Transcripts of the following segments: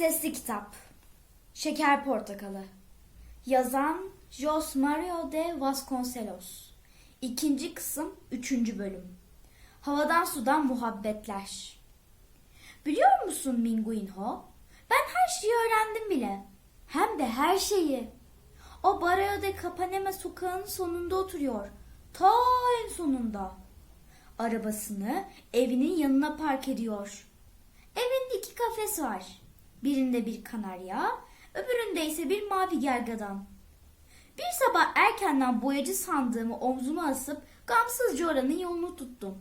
Sesli Kitap Şeker Portakalı Yazan Jos Mario de Vasconcelos İkinci kısım Üçüncü bölüm Havadan sudan muhabbetler Biliyor musun Minguinho? Ben her şeyi öğrendim bile. Hem de her şeyi. O Barrio de Capanema sokağının sonunda oturuyor. Ta en sonunda. Arabasını evinin yanına park ediyor. Evinde iki kafes var. Birinde bir kanarya, öbüründe ise bir mavi gergadan. Bir sabah erkenden boyacı sandığımı omzuma asıp gamsızca oranın yolunu tuttum.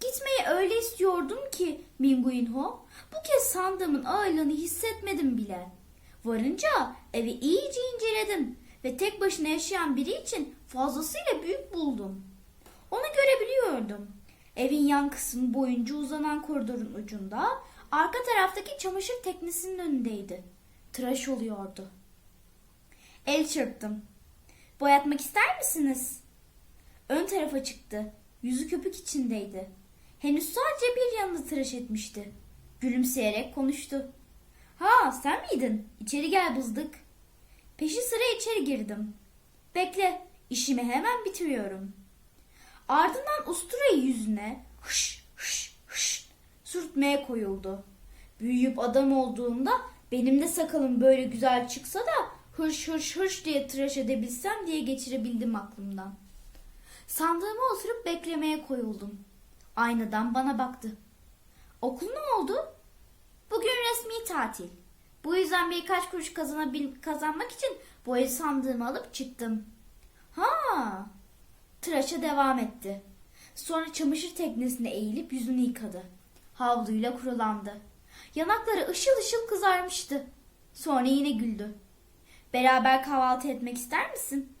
Gitmeyi öyle istiyordum ki Minguinho, bu kez sandığımın ağırlığını hissetmedim bile. Varınca evi iyice inceledim ve tek başına yaşayan biri için fazlasıyla büyük buldum. Onu görebiliyordum. Evin yan kısmı boyunca uzanan koridorun ucunda arka taraftaki çamaşır teknesinin önündeydi. Tıraş oluyordu. El çırptım. Boyatmak ister misiniz? Ön tarafa çıktı. Yüzü köpük içindeydi. Henüz sadece bir yanını tıraş etmişti. Gülümseyerek konuştu. Ha sen miydin? İçeri gel bızdık. Peşi sıra içeri girdim. Bekle işimi hemen bitiriyorum. Ardından usturayı yüzüne hış hış hış sürtmeye koyuldu. Büyüyüp adam olduğumda benim de sakalım böyle güzel çıksa da hırş hırş hırş diye tıraş edebilsem diye geçirebildim aklımdan. Sandığıma oturup beklemeye koyuldum. Aynadan bana baktı. Okul ne oldu? Bugün resmi tatil. Bu yüzden birkaç kuruş kazanabil kazanmak için boya sandığımı alıp çıktım. Ha, tıraşa devam etti. Sonra çamaşır teknesine eğilip yüzünü yıkadı. Havluyla kurulandı. Yanakları ışıl ışıl kızarmıştı. Sonra yine güldü. Beraber kahvaltı etmek ister misin?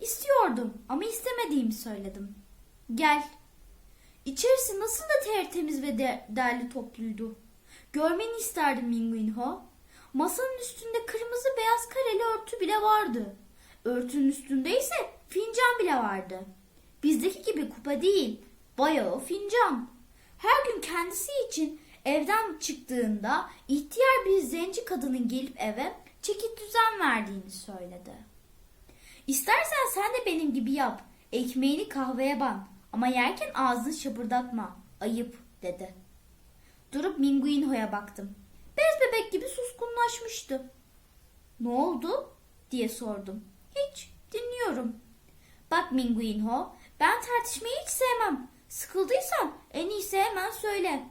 İstiyordum ama istemediğimi söyledim. Gel. İçerisi nasıl da tertemiz ve de- derli topluydu. Görmeni isterdim Minguinho. Masanın üstünde kırmızı beyaz kareli örtü bile vardı. Örtünün üstünde ise fincan bile vardı. Bizdeki gibi kupa değil, bayağı fincan. Her gün kendisi için evden çıktığında ihtiyar bir zenci kadının gelip eve çekit düzen verdiğini söyledi. İstersen sen de benim gibi yap. Ekmeğini kahveye ban. Ama yerken ağzını şapırdatma. Ayıp dedi. Durup Minguinho'ya baktım. Bez bebek gibi suskunlaşmıştı. Ne oldu? diye sordum. Hiç, dinliyorum. Bak Minguinho, ben tartışmayı hiç sevmem. Sıkıldıysan en iyisi hemen söyle.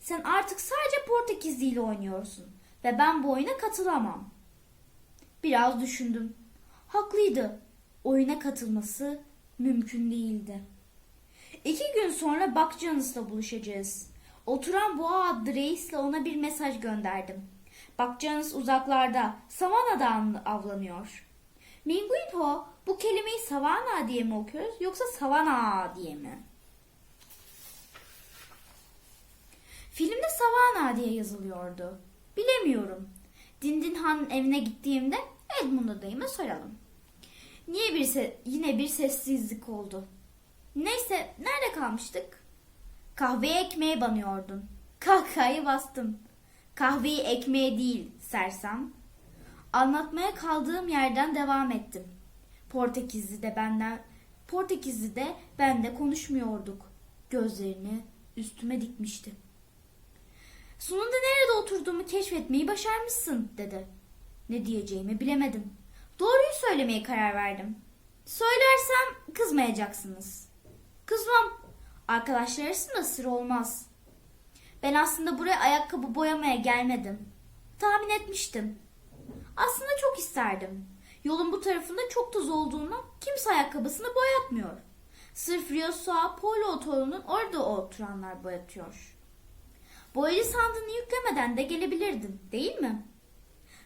Sen artık sadece Portekizli ile oynuyorsun ve ben bu oyuna katılamam. Biraz düşündüm. Haklıydı. Oyuna katılması mümkün değildi. İki gün sonra Bakcanıs'la buluşacağız. Oturan Boğa adlı reisle ona bir mesaj gönderdim. Bakcanıs uzaklarda, Savana'da avlanıyor. Minguinho bu kelimeyi Savana diye mi okuyoruz yoksa Savana diye mi? Filmde Savana diye yazılıyordu. Bilemiyorum. Dindin Han'ın evine gittiğimde Edmund dayıma soralım. Niye bir se- yine bir sessizlik oldu. Neyse nerede kalmıştık? Kahveye ekmeğe banıyordun. Kahkahayı bastım. Kahveyi ekmeğe değil sersem. Anlatmaya kaldığım yerden devam ettim. Portekizli de benden Portekizli de ben de konuşmuyorduk. Gözlerini üstüme dikmişti. Sonunda nerede oturduğumu keşfetmeyi başarmışsın dedi. Ne diyeceğimi bilemedim. Doğruyu söylemeye karar verdim. Söylersem kızmayacaksınız. Kızmam. Arkadaşlar arasında sır olmaz. Ben aslında buraya ayakkabı boyamaya gelmedim. Tahmin etmiştim. Aslında çok isterdim. Yolun bu tarafında çok toz olduğundan kimse ayakkabısını boyatmıyor. Sırf Rio Sao Paulo otoyolunun orada oturanlar boyatıyor. Boyacı sandığını yüklemeden de gelebilirdim, değil mi?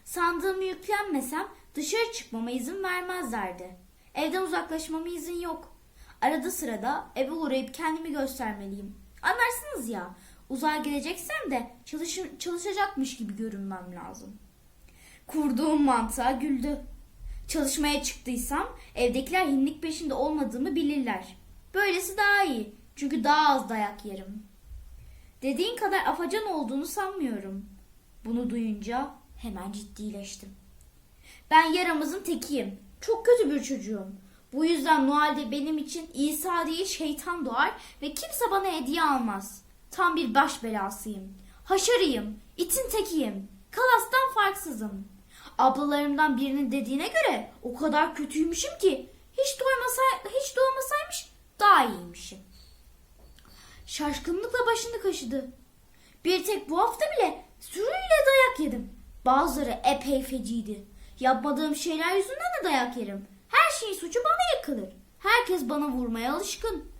Sandığımı yüklenmesem dışarı çıkmama izin vermezlerdi. Evden uzaklaşmama izin yok. Arada sırada eve uğrayıp kendimi göstermeliyim. Anlarsınız ya, uzağa gideceksem de çalış çalışacakmış gibi görünmem lazım. Kurduğum mantığa güldü. Çalışmaya çıktıysam evdekiler hinlik peşinde olmadığımı bilirler. Böylesi daha iyi. Çünkü daha az dayak yerim. Dediğin kadar afacan olduğunu sanmıyorum. Bunu duyunca hemen ciddileştim. Ben yaramazın tekiyim. Çok kötü bir çocuğum. Bu yüzden Noel'de benim için İsa değil şeytan doğar ve kimse bana hediye almaz. Tam bir baş belasıyım. Haşarıyım, itin tekiyim. Kalastan farksızım. Ablalarımdan birinin dediğine göre o kadar kötüymüşüm ki hiç doymasay hiç doğmasaymış daha iyiymişim. Şaşkınlıkla başını kaşıdı. Bir tek bu hafta bile sürüyle dayak yedim. Bazıları epey feciydi. Yapmadığım şeyler yüzünden de dayak yerim. Her şeyin suçu bana yakılır. Herkes bana vurmaya alışkın.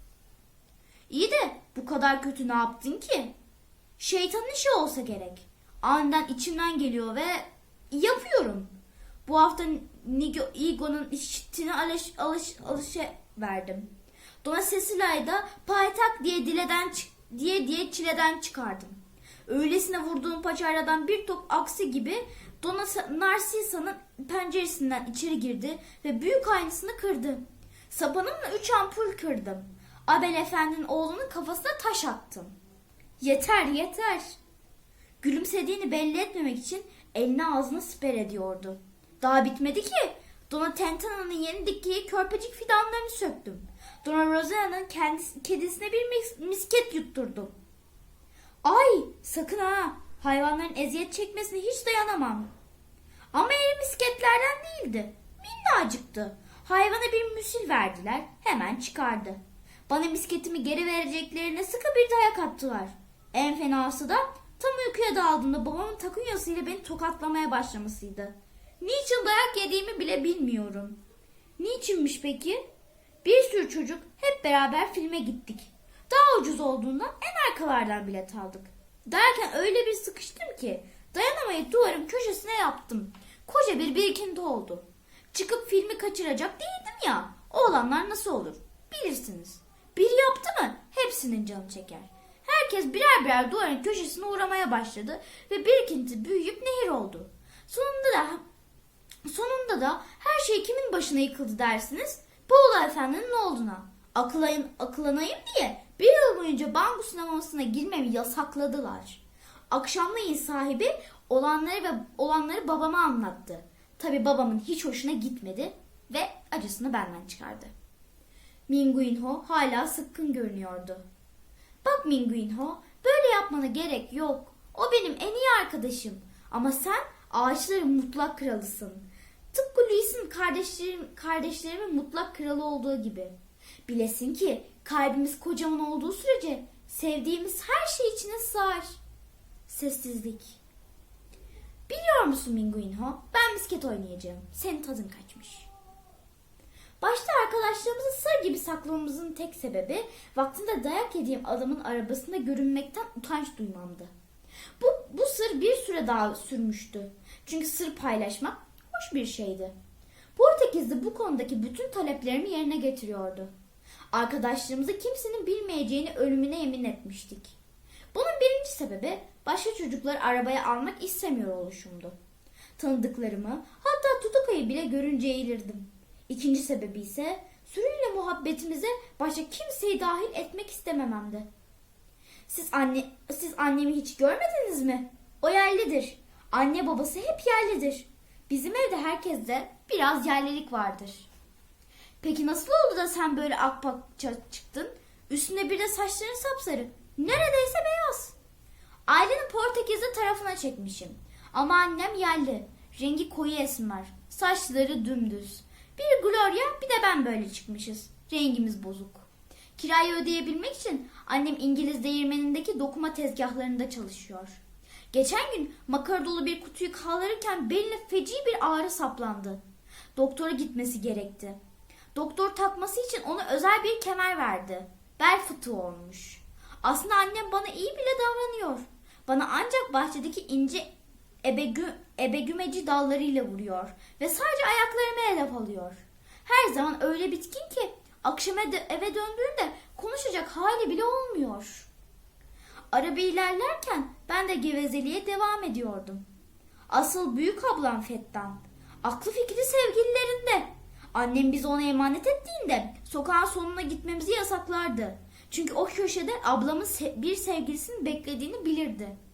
İyi de bu kadar kötü ne yaptın ki? Şeytanın işi olsa gerek. Aniden içimden geliyor ve yapıyorum. Bu hafta Nigo, Igo'nun işitini alış, alış, alışa verdim. Dona Cecilia'yı da paytak diye dileden diye diye çileden çıkardım. Öylesine vurduğum paçayradan bir top aksi gibi Dona Sa- Narcisa'nın penceresinden içeri girdi ve büyük aynasını kırdı. Sapanımla üç ampul kırdım. Abel Efendi'nin oğlunun kafasına taş attım. Yeter yeter. Gülümsediğini belli etmemek için elini ağzına siper ediyordu. Daha bitmedi ki. Dona Tentana'nın yeni diktiği körpecik fidanlarını söktüm. Dona Rosana'nın kendisi, kedisine bir mis- misket yutturdum. Ay sakın ha hayvanların eziyet çekmesine hiç dayanamam. Ama eli misketlerden değildi. Minnacıktı. Hayvana bir müsil verdiler hemen çıkardı. Bana misketimi geri vereceklerine sıkı bir dayak attılar. En fenası da tam uykuya daldığımda babamın takunyasıyla beni tokatlamaya başlamasıydı. Niçin dayak yediğimi bile bilmiyorum. Niçinmiş peki? Bir sürü çocuk hep beraber filme gittik. Daha ucuz olduğundan en arkalardan bilet aldık. Derken öyle bir sıkıştım ki dayanamayıp duvarın köşesine yaptım. Koca bir birikinti oldu. Çıkıp filmi kaçıracak değildim ya. Oğlanlar nasıl olur? Bilirsiniz. Biri yaptı mı hepsinin canı çeker. Herkes birer birer duvarın köşesine uğramaya başladı ve birikinti büyüyüp nehir oldu. Sonunda da Sonunda da her şey kimin başına yıkıldı dersiniz? Boğula Efendi'nin oğluna. Akılayın, akılanayım diye bir yıl boyunca banko sinemasına girmemi yasakladılar. Akşamleyin sahibi olanları ve olanları babama anlattı. Tabi babamın hiç hoşuna gitmedi ve acısını benden çıkardı. Minguinho hala sıkkın görünüyordu. Bak Minguinho, böyle yapmana gerek yok. O benim en iyi arkadaşım. Ama sen ağaçların mutlak kralısın. Tıpkı Luis'in kardeşlerim, kardeşlerimin mutlak kralı olduğu gibi. Bilesin ki kalbimiz kocaman olduğu sürece sevdiğimiz her şey içine sığar. Sessizlik. Biliyor musun Minguinho? Ben misket oynayacağım. Senin tadın kaçmış. Başta arkadaşlarımızı sır gibi saklamamızın tek sebebi vaktinde dayak yediğim adamın arabasında görünmekten utanç duymamdı. Bu, bu sır bir süre daha sürmüştü. Çünkü sır paylaşmak hoş bir şeydi. Portekizli bu konudaki bütün taleplerimi yerine getiriyordu. Arkadaşlarımızı kimsenin bilmeyeceğini ölümüne yemin etmiştik. Bunun birinci sebebi başka çocukları arabaya almak istemiyor oluşumdu. Tanıdıklarımı hatta Tutuka'yı bile görünce eğilirdim. İkinci sebebi ise sürüyle muhabbetimize başka kimseyi dahil etmek istemememdi. Siz anne siz annemi hiç görmediniz mi? O yerlidir. Anne babası hep yerlidir. Bizim evde herkeste biraz yerlilik vardır. Peki nasıl oldu da sen böyle akpakça çıktın? Üstüne bir de saçların sapsarı. Neredeyse beyaz. Ailenin Portekizli tarafına çekmişim. Ama annem yerli. Rengi koyu esmer. Saçları dümdüz. Bir Gloria bir de ben böyle çıkmışız. Rengimiz bozuk. Kirayı ödeyebilmek için annem İngiliz değirmenindeki dokuma tezgahlarında çalışıyor. Geçen gün makara dolu bir kutuyu kaldırırken beline feci bir ağrı saplandı. Doktora gitmesi gerekti. Doktor takması için ona özel bir kemer verdi. Bel fıtığı olmuş. Aslında annem bana iyi bile davranıyor. Bana ancak bahçedeki ince ebegü, ebegümeci dallarıyla vuruyor ve sadece ayaklarımı hedef alıyor. Her zaman öyle bitkin ki akşam eve döndüğünde konuşacak hali bile olmuyor. Araba ilerlerken ben de gevezeliğe devam ediyordum. Asıl büyük ablam Fettan. Aklı fikri sevgililerinde. Annem bizi ona emanet ettiğinde sokağın sonuna gitmemizi yasaklardı. Çünkü o köşede ablamın bir sevgilisini beklediğini bilirdi.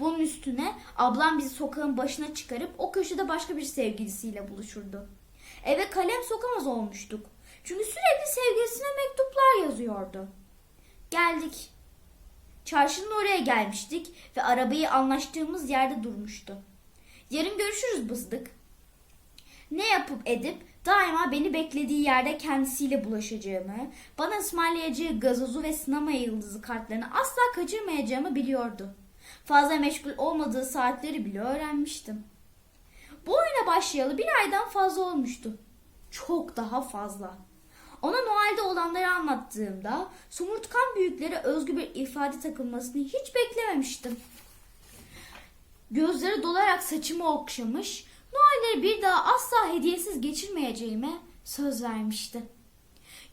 Bunun üstüne ablam bizi sokağın başına çıkarıp o köşede başka bir sevgilisiyle buluşurdu. Eve kalem sokamaz olmuştuk. Çünkü sürekli sevgilisine mektuplar yazıyordu. Geldik. Çarşının oraya gelmiştik ve arabayı anlaştığımız yerde durmuştu. Yarın görüşürüz bızdık. Ne yapıp edip daima beni beklediği yerde kendisiyle bulaşacağımı, bana ısmarlayacağı gazozu ve sinema yıldızı kartlarını asla kaçırmayacağımı biliyordu. Fazla meşgul olmadığı saatleri bile öğrenmiştim. Bu oyuna başlayalı bir aydan fazla olmuştu. Çok daha fazla. Ona Noel'de olanları anlattığımda somurtkan büyüklere özgü bir ifade takılmasını hiç beklememiştim. Gözleri dolarak saçımı okşamış, Noel'leri bir daha asla hediyesiz geçirmeyeceğime söz vermişti.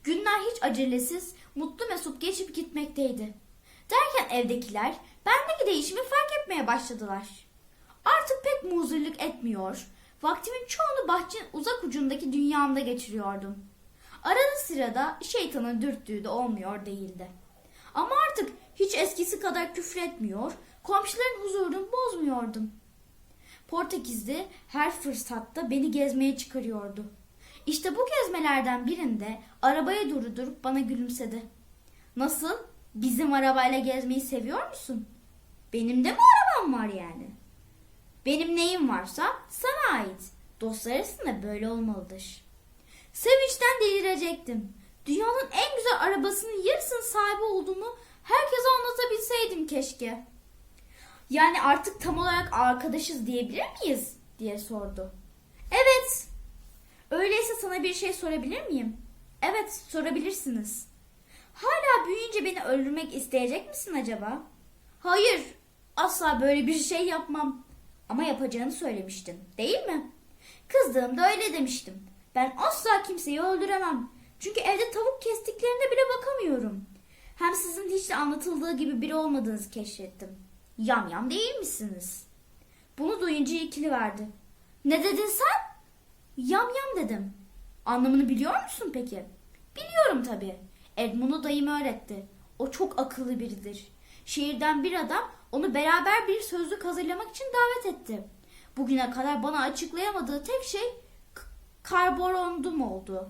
Günler hiç acelesiz, mutlu mesut geçip gitmekteydi. Derken evdekiler bendeki değişimi fark etmeye başladılar. Artık pek muzurluk etmiyor, vaktimin çoğunu bahçenin uzak ucundaki dünyamda geçiriyordum. Arada sırada şeytanın dürttüğü de olmuyor değildi. Ama artık hiç eskisi kadar küfretmiyor, komşuların huzurunu bozmuyordum. Portekizli her fırsatta beni gezmeye çıkarıyordu. İşte bu gezmelerden birinde arabaya durdurup bana gülümsedi. Nasıl? Bizim arabayla gezmeyi seviyor musun? Benim de mi arabam var yani? Benim neyim varsa sana ait. Dostlar arasında böyle olmalıdır. Sevinçten delirecektim. Dünyanın en güzel arabasının yarısının sahibi olduğunu herkese anlatabilseydim keşke. Yani artık tam olarak arkadaşız diyebilir miyiz? diye sordu. Evet. Öyleyse sana bir şey sorabilir miyim? Evet, sorabilirsiniz. Hala büyüyünce beni öldürmek isteyecek misin acaba? Hayır, asla böyle bir şey yapmam. Ama yapacağını söylemiştin, değil mi? Kızdığımda öyle demiştim. Ben asla kimseyi öldüremem. Çünkü evde tavuk kestiklerinde bile bakamıyorum. Hem sizin hiç de anlatıldığı gibi biri olmadığınızı keşfettim. Yam yam değil misiniz? Bunu duyunca ikili verdi. Ne dedin sen? Yam yam dedim. Anlamını biliyor musun peki? Biliyorum tabii. Edmund'u dayım öğretti. O çok akıllı biridir. Şehirden bir adam onu beraber bir sözlük hazırlamak için davet etti. Bugüne kadar bana açıklayamadığı tek şey karborondum oldu.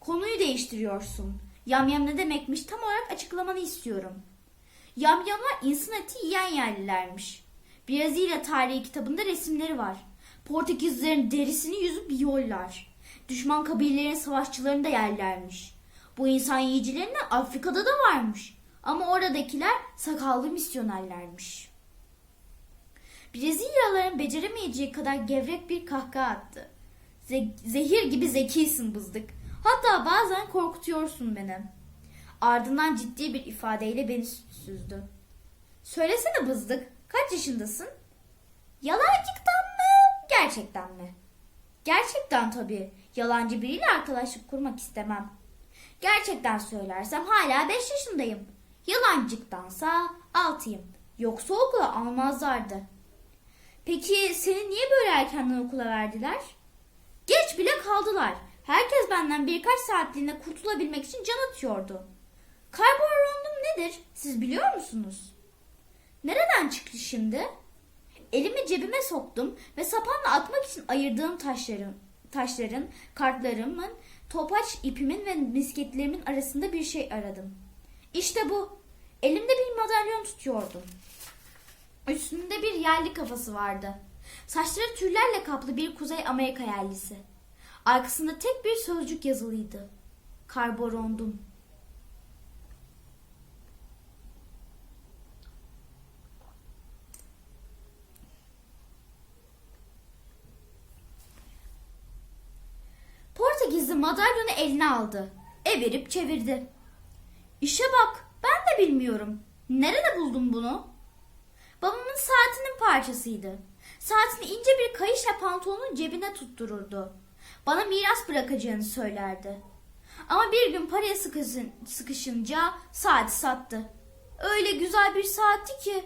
Konuyu değiştiriyorsun. Yamyam ne demekmiş tam olarak açıklamanı istiyorum. Yamyamlar insan eti yiyen yerlilermiş. Brezilya tarihi kitabında resimleri var. Portekizlerin derisini yüzüp yiyorlar. Düşman kabilelerin savaşçılarını da yerlermiş. Bu insan yiyicilerinden Afrika'da da varmış. Ama oradakiler sakallı misyonerlermiş. Brezilyalıların beceremeyeceği kadar gevrek bir kahkaha attı. Ze- zehir gibi zekisin bızdık. Hatta bazen korkutuyorsun beni. Ardından ciddi bir ifadeyle beni süzdü. Söylesene bızdık, kaç yaşındasın? Yalancıktan mı, gerçekten mi? Gerçekten tabii. Yalancı biriyle arkadaşlık kurmak istemem. Gerçekten söylersem hala 5 yaşındayım. Yalancıktansa 6'yım. Yoksa okula almazlardı. Peki seni niye böyle erkenden okula verdiler? Geç bile kaldılar. Herkes benden birkaç saatliğine kurtulabilmek için can atıyordu. Karbonrondum nedir? Siz biliyor musunuz? Nereden çıktı şimdi? Elimi cebime soktum ve sapanla atmak için ayırdığım taşların, taşların, kartlarımın, topaç ipimin ve misketlerimin arasında bir şey aradım. İşte bu. Elimde bir madalyon tutuyordum. Üstünde bir yerli kafası vardı. Saçları tüllerle kaplı bir Kuzey Amerika yerlisi. Arkasında tek bir sözcük yazılıydı. Karborondum. Portekizli madalyonu eline aldı. Evirip çevirdi. İşe bak, ben de bilmiyorum. Nerede buldun bunu? Babamın saatinin parçasıydı. Saatini ince bir kayışla pantolonun cebine tuttururdu. Bana miras bırakacağını söylerdi. Ama bir gün paraya sıkışın, sıkışınca saati sattı. Öyle güzel bir saatti ki.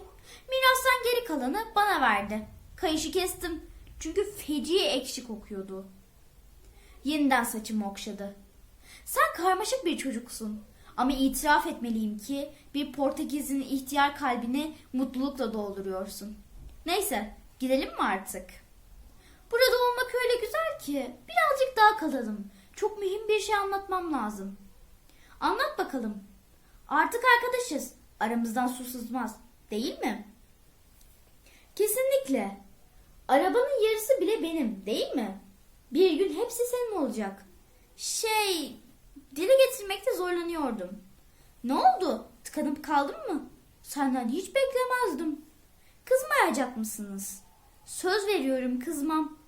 Mirastan geri kalanı bana verdi. Kayışı kestim. Çünkü feci ekşi kokuyordu. Yeniden saçımı okşadı. Sen karmaşık bir çocuksun. Ama itiraf etmeliyim ki bir Portekiz'in ihtiyar kalbini mutlulukla dolduruyorsun. Neyse gidelim mi artık? Burada olmak öyle güzel ki birazcık daha kalalım. Çok mühim bir şey anlatmam lazım. Anlat bakalım. Artık arkadaşız. Aramızdan su sızmaz. Değil mi? Kesinlikle. Arabanın yarısı bile benim, değil mi? Bir gün hepsi senin olacak. Şey, dile getirmekte zorlanıyordum. Ne oldu? Tıkanıp kaldın mı? Senden hiç beklemezdim. Kızmayacak mısınız? Söz veriyorum kızmam.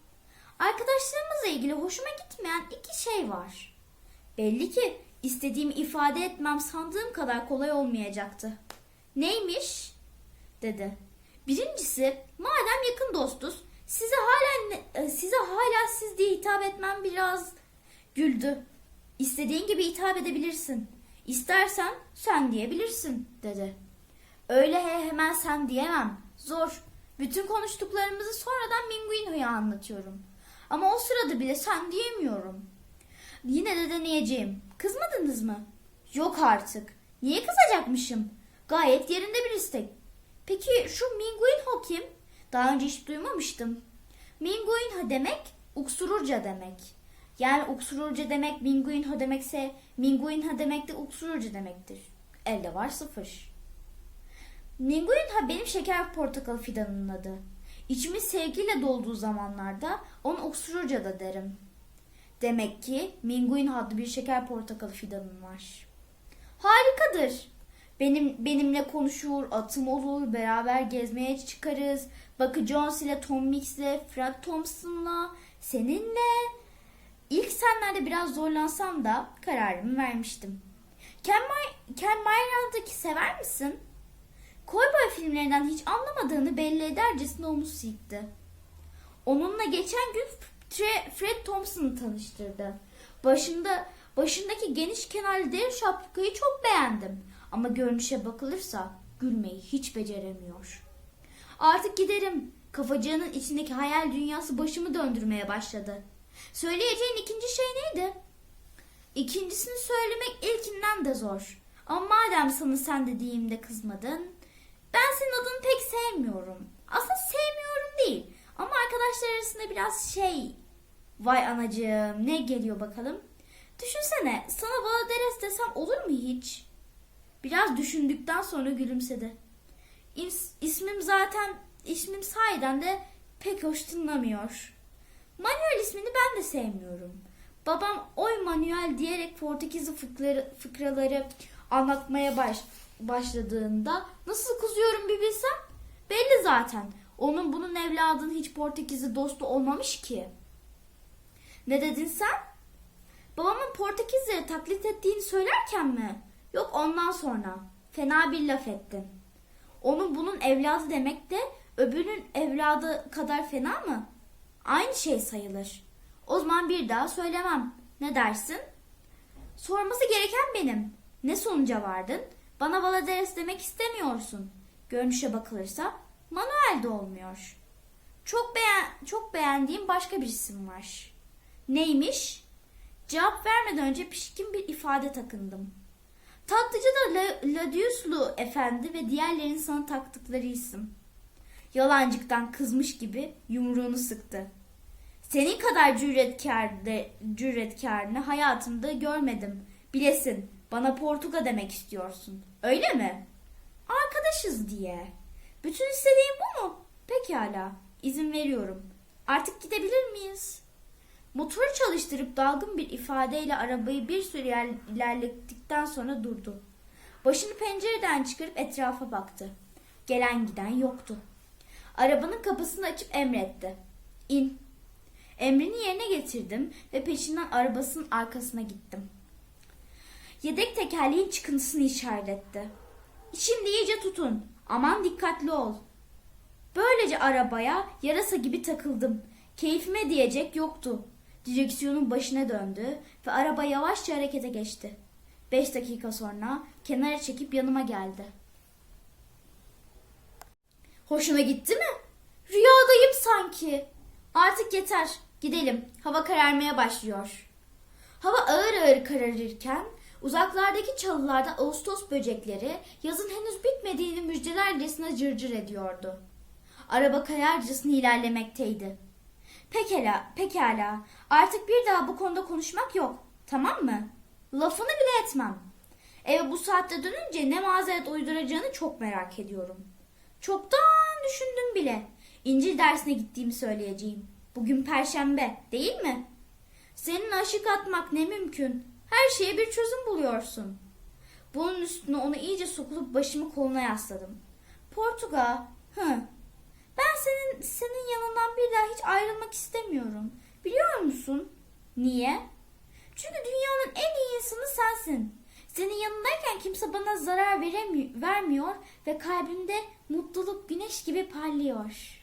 Arkadaşlarımızla ilgili hoşuma gitmeyen iki şey var. Belli ki istediğimi ifade etmem sandığım kadar kolay olmayacaktı. Neymiş? dedi. Birincisi, madem yakın dostuz, size hala e, size hala siz diye hitap etmem biraz güldü. İstediğin gibi hitap edebilirsin. İstersen sen diyebilirsin, dedi. Öyle he hemen sen diyemem. Zor. Bütün konuştuklarımızı sonradan Minguino'ya anlatıyorum. Ama o sırada bile sen diyemiyorum. Yine de deneyeceğim. Kızmadınız mı? Yok artık. Niye kızacakmışım? Gayet yerinde bir istek. Peki şu Minguinho kim? Daha önce hiç duymamıştım. Minguinho demek Uksururca demek. Yani Uksururca demek Minguinho demekse Minguinho demek de Uksururca demektir. Elde var sıfır. Minguinho benim şeker portakalı fidanının adı. İçimiz sevgiyle dolduğu zamanlarda onu Uksururca da derim. Demek ki Minguinho adlı bir şeker portakalı fidanın var. Harikadır. Benim benimle konuşur, atım olur, beraber gezmeye çıkarız. Bucky Jones ile Tom Mix ile Fred Thompson'la, seninle. İlk senlerde biraz zorlansam da kararımı vermiştim. Ken, My Ken Myrand'daki sever misin? Cowboy filmlerinden hiç anlamadığını belli edercesine omuz silkti. Onunla geçen gün Tre- Fred Thompson'ı tanıştırdı. Başında başındaki geniş kenarlı dev şapkayı çok beğendim. Ama görünüşe bakılırsa gülmeyi hiç beceremiyor. Artık giderim. Kafacığının içindeki hayal dünyası başımı döndürmeye başladı. Söyleyeceğin ikinci şey neydi? İkincisini söylemek ilkinden de zor. Ama madem sana sen dediğimde kızmadın, ben senin adını pek sevmiyorum. Aslında sevmiyorum değil. Ama arkadaşlar arasında biraz şey... Vay anacığım ne geliyor bakalım. Düşünsene sana Valades desem olur mu hiç? Biraz düşündükten sonra gülümsedi. İs, ismim zaten, ismim sahiden de pek hoş tınlamıyor. Manuel ismini ben de sevmiyorum. Babam oy Manuel diyerek Portekizli fıkraları, fıkraları anlatmaya baş, başladığında nasıl kızıyorum bir bilsem. Belli zaten. Onun bunun evladının hiç Portekizli dostu olmamış ki. Ne dedin sen? Babamın Portekizleri taklit ettiğini söylerken mi? Yok ondan sonra. Fena bir laf ettin. Onun bunun evladı demek de öbürünün evladı kadar fena mı? Aynı şey sayılır. O zaman bir daha söylemem. Ne dersin? Sorması gereken benim. Ne sonuca vardın? Bana Valadares demek istemiyorsun. Görünüşe bakılırsa Manuel de olmuyor. Çok beğen çok beğendiğim başka bir isim var. Neymiş? Cevap vermeden önce pişkin bir ifade takındım. Tatlıcı da La- Ladiuslu efendi ve diğerlerinin sana taktıkları isim. Yalancıktan kızmış gibi yumruğunu sıktı. Senin kadar cüretkar de, cüretkarını hayatımda görmedim. Bilesin bana Portuga demek istiyorsun. Öyle mi? Arkadaşız diye. Bütün istediğin bu mu? Pekala. izin veriyorum. Artık gidebilir miyiz? Motoru çalıştırıp dalgın bir ifadeyle arabayı bir süre iler- ilerlettikten sonra durdu. Başını pencereden çıkarıp etrafa baktı. Gelen giden yoktu. Arabanın kapısını açıp emretti. İn. Emrini yerine getirdim ve peşinden arabasının arkasına gittim. Yedek tekerleğin çıkıntısını işaret etti. Şimdi iyice tutun. Aman dikkatli ol. Böylece arabaya yarasa gibi takıldım. Keyfime diyecek yoktu. Direksiyonun başına döndü ve araba yavaşça harekete geçti. Beş dakika sonra kenara çekip yanıma geldi. Hoşuna gitti mi? Rüyadayım sanki. Artık yeter. Gidelim. Hava kararmaya başlıyor. Hava ağır ağır kararırken uzaklardaki çalılarda Ağustos böcekleri yazın henüz bitmediğini müjdelercesine cırcır ediyordu. Araba kayarcasına ilerlemekteydi. Pekala, pekala. Artık bir daha bu konuda konuşmak yok. Tamam mı? Lafını bile etmem. Eve bu saatte dönünce ne mazeret uyduracağını çok merak ediyorum. Çoktan düşündüm bile. İncil dersine gittiğimi söyleyeceğim. Bugün perşembe, değil mi? Senin aşık atmak ne mümkün. Her şeye bir çözüm buluyorsun. Bunun üstüne onu iyice sokulup başımı koluna yasladım. Portuga, hı. Ben senin senin yanından bir daha hiç ayrılmak istemiyorum. Biliyor musun? Niye? Çünkü dünyanın en iyi insanı sensin. Senin yanındayken kimse bana zarar veremiyor, vermiyor ve kalbimde mutluluk güneş gibi parlıyor.